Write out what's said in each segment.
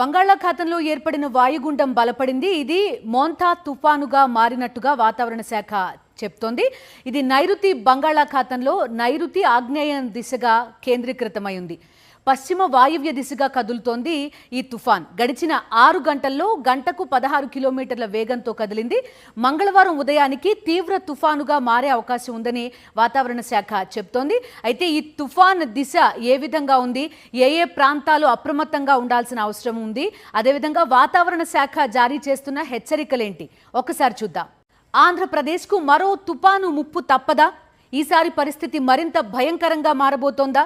బంగాళాఖాతంలో ఏర్పడిన వాయుగుండం బలపడింది. ఇది మోంతా తుఫానుగా మారినట్టుగా వాతావరణ శాఖ చెప్తోంది. ఇది నైరుతి బంగాళాఖాతంలో నైరుతి ఆగ్నేయ దిశగా కేంద్రీకృతమై ఉంది. పశ్చిమ వాయువ్య దిశగా కదులుతోంది ఈ తుఫాన్. గడిచిన ఆరు గంటల్లో గంటకు పదహారు కిలోమీటర్ల వేగంతో కదిలింది. మంగళవారం ఉదయానికి తీవ్ర తుఫానుగా మారే అవకాశం ఉందని వాతావరణ శాఖ చెప్తోంది. అయితే ఈ తుఫాన్ దిశ ఏ విధంగా ఉంది? ఏ ఏ ప్రాంతాలు అప్రమత్తంగా ఉండాల్సిన అవసరం ఉంది? అదేవిధంగా వాతావరణ శాఖ జారీ చేస్తున్న హెచ్చరికలేంటి? ఒకసారి చూద్దాం. ఆంధ్రప్రదేశ్కు మరో తుపాను ముప్పు తప్పదా? ఈసారి పరిస్థితి మరింత భయంకరంగా మారబోతోందా?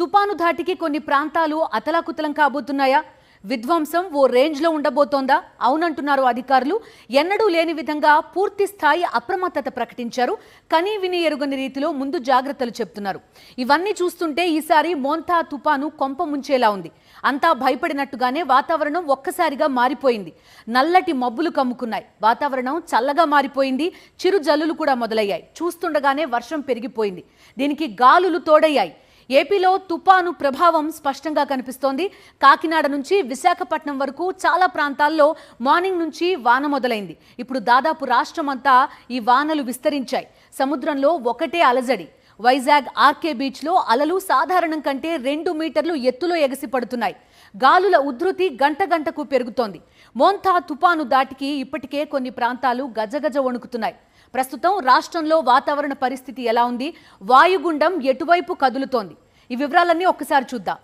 తుపాను ధాటికి కొన్ని ప్రాంతాలు అతలాకుతలం కాబోతున్నాయా? విధ్వంసం ఓ రేంజ్లో ఉండబోతోందా? అవునంటున్నారు అధికారులు. ఎన్నడూ లేని విధంగా పూర్తి స్థాయి అప్రమత్తత ప్రకటించారు. కనీ విని ఎరుగని రీతిలో ముందు జాగ్రత్తలు చెప్తున్నారు. ఇవన్నీ చూస్తుంటే ఈసారి మోంతా తుపాను కొంప ముంచేలా ఉంది. అంతా భయపడినట్టుగానే వాతావరణం ఒక్కసారిగా మారిపోయింది. నల్లటి మబ్బులు కమ్ముకున్నాయి. వాతావరణం చల్లగా మారిపోయింది. చిరు జల్లులు కూడా మొదలయ్యాయి. చూస్తుండగానే వర్షం పెరిగిపోయింది. దీనికి గాలులు తోడయ్యాయి. ఏపీలో తుపాను ప్రభావం స్పష్టంగా కనిపిస్తోంది. కాకినాడ నుంచి విశాఖపట్నం వరకు చాలా ప్రాంతాల్లో మార్నింగ్ నుంచి వాన మొదలైంది. ఇప్పుడు దాదాపు రాష్ట్రమంతా ఈ వానలు విస్తరించాయి. సముద్రంలో ఒకటే అలజడి. వైజాగ్ ఆర్కే బీచ్లో అలలు సాధారణం కంటే రెండు మీటర్లు ఎత్తులో ఎగసి పడుతున్నాయి. గాలుల ఉధృతి గంట గంటకు పెరుగుతోంది. మోంతా తుపాను దాటికి ఇప్పటికే కొన్ని ప్రాంతాలు గజగజ వణుకుతున్నాయి. ప్రస్తుతం రాష్ట్రంలో వాతావరణ పరిస్థితి ఎలా ఉంది? వాయుగుండం ఎటువైపు కదులుతోంది? ఈ వివరాలన్నీ ఒక్కసారి చూద్దాం.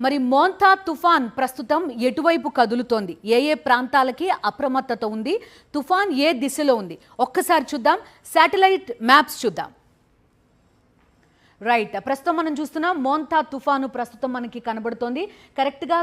మరి మోంతా తుఫాన్ ప్రస్తుతం ఎటువైపు కదులుతోంది? ఏ ఏ ప్రాంతాలకి అప్రమత్తత ఉంది? తుఫాన్ ఏ దిశలో ఉంది? ఒక్కసారి చూద్దాం. శాటిలైట్ మ్యాప్స్ చూద్దాం. రైట్. ప్రస్తుతం మనం చూస్తున్నాం మోంతా తుఫాను ప్రస్తుతం మనకి కనబడుతోంది. కరెక్ట్గా